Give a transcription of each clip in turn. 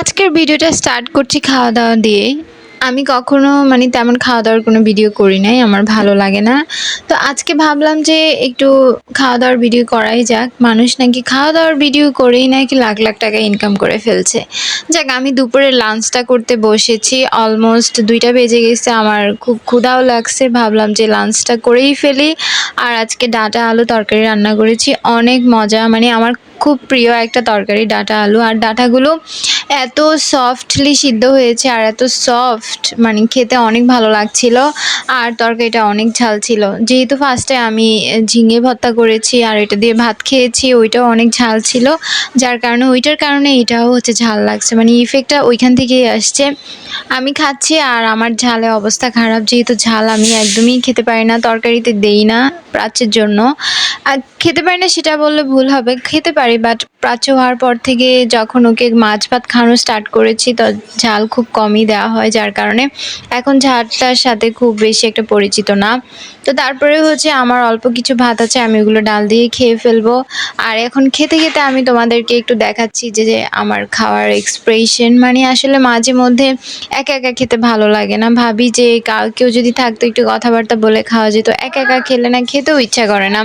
আজকের ভিডিওটা স্টার্ট করছি খাওয়া দাওয়া দিয়ে। আমি কখনো মানে তেমন খাওয়া দাওয়ার কোনো ভিডিও করি নাই, আমার ভালো লাগে না। তো আজকে ভাবলাম যে একটু খাওয়া দাওয়ার ভিডিও করাই যাক। মানুষ নাকি খাওয়া দাওয়ার ভিডিও করেই নাকি লাখ লাখ টাকা ইনকাম করে ফেলছে। যাক, আমি দুপুরে লাঞ্চটা করতে বসেছি অলমোস্ট দুইটা বেজে গেছে, আমার খুব ক্ষুধাও লাগছে। ভাবলাম যে লাঞ্চটা করেই ফেলি। আর আজকে ডাটা, আলু তরকারি রান্না করেছি, অনেক মজা। মানে আমার খুব প্রিয় একটা তরকারি, ডাটা আলু। আর ডাটাগুলো এত সফটলি সিদ্ধ হয়েছে আর এত সফট মানে খেতে অনেক ভালো লাগছিল। আর তরকারিটা অনেক ঝাল ছিল। যেহেতু ফার্স্টে আমি ঝিঙে ভর্তা করেছি আর এটা দিয়ে ভাত খেয়েছি, ওইটাও অনেক ঝাল ছিল। যার কারণে, ওইটার কারণে এটাও হচ্ছে ঝাল লাগছে। মানে ইফেক্টটা ওইখান থেকেই আসছে। আমি খাচ্ছি আর আমার ঝালে অবস্থা খারাপ। যেহেতু ঝাল আমি একদমই খেতে পারি না, তরকারিতে দেই না প্রাচ্যের জন্য। আর খেতে পারি না সেটা বললে ভুল হবে। খেতে পারি বাট প্রাচ্য হওয়ার পর থেকে যখন ওকে মাছ ভাত খাওয়ানো স্টার্ট করেছি, তো ঝাল খুব কমই দেওয়া হয়, যার কারণে এখন ঝালটার সাথে খুব বেশি একটা পরিচিত না। তো তারপরে হচ্ছে আমার অল্প কিছু ভাত আছে, আমি ওগুলো ডাল দিয়ে খেয়ে ফেলব। আর এখন খেতে খেতে আমি তোমাদেরকে একটু দেখাচ্ছি যে আমার খাওয়ার এক্সপ্রেশন মানে আসলে মাঝে মধ্যে একা একা খেতে ভালো লাগে না। ভাবি যে কেউ যদি থাকতো একটু কথাবার্তা বলে খাওয়া যেত, একা একা খেলে না, খেতেও ইচ্ছা করে না।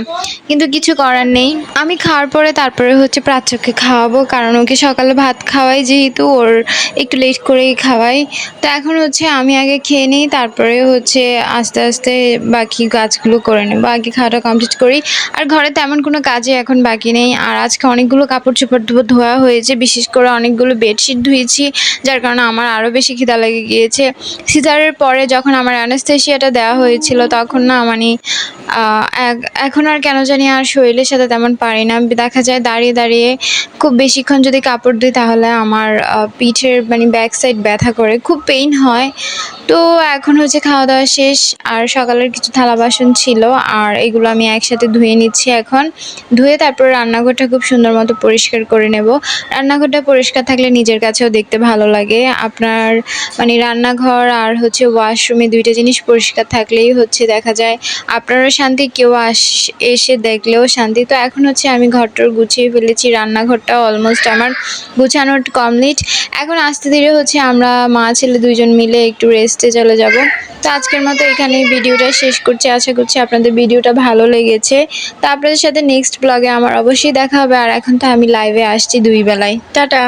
কিন্তু কিছু করার নেই। আমি খাওয়ার পরে তারপরে হচ্ছে প্রাচ্যকে খাওয়াবো, কারণ ওকে সকালে ভাত খাওয়াই, যেহেতু ওর একটু লেট করেই খাওয়াই। তো এখন হচ্ছে আমি আগে খেয়ে নিই, তারপরে হচ্ছে আস্তে আস্তে বাকি কাজগুলো করে নেব। আগে খাওয়াটা কমপ্লিট করি। আর ঘরে তেমন কোনো কাজে এখন বাকি নেই। আর আজকে অনেকগুলো কাপড় চোপড় ধোয়া ধোয়া হয়েছে, বিশেষ করে অনেকগুলো বেডশিট ধুয়েছি, যার কারণে আমার আরও বেশি খিদা লেগে গিয়েছে। সিজারের পরে যখন আমার অ্যানাস্থেশিয়াটা দেওয়া হয়েছিল, তখন না মানে এখন আর কেন জানি আর শরীরের সাথে তেমন পারি না। দেখা যায় দাঁড়িয়ে দাঁড়িয়ে খুব বেশিক্ষণ যদি কাপড় দিই, তাহলে আমার পিঠের মানে ব্যাক সাইড ব্যথা করে, খুব পেইন হয়। তো এখন হচ্ছে খাওয়া দাওয়া শেষ, আর সকালের কিছু থালা বাসন ছিল, আর এগুলো আমি একসাথে ধুয়ে নিচ্ছি এখন। ধুয়ে তারপর রান্নাঘরটা খুব সুন্দর মতো পরিষ্কার করে নেব। রান্নাঘরটা পরিষ্কার থাকলে নিজের কাছেও দেখতে ভালো লাগে। আপনার মানে রান্নাঘর আর হচ্ছে ওয়াশরুমে দুইটা জিনিস পরিষ্কার থাকলেই হচ্ছে দেখা যায়, আপনারও শান্তি, কেউ আস, এসে দেখলেও শান্তি। তো এখন হচ্ছে আমি ঘরটর গুছিয়ে ফেলেছি, রান্নাঘরটা অলমোস্ট আমার গুছানোর কমপ্লিট এখন আস্তে ধীরে হচ্ছে, আমরা মা, ছেলে দুইজন মিলে একটু রেস্টে চলে যাব। তো আজকের মতো এখানে ভিডিওটা শেষ করছি। আশা করছি আপনাদের ভিডিওটা ভালো লেগেছে। তো আপনাদের সাথে নেক্সট ব্লগে আমার অবশ্যই দেখা হবে। আর এখন তো আমি লাইভে আসছি দুই বেলায়। টাটা!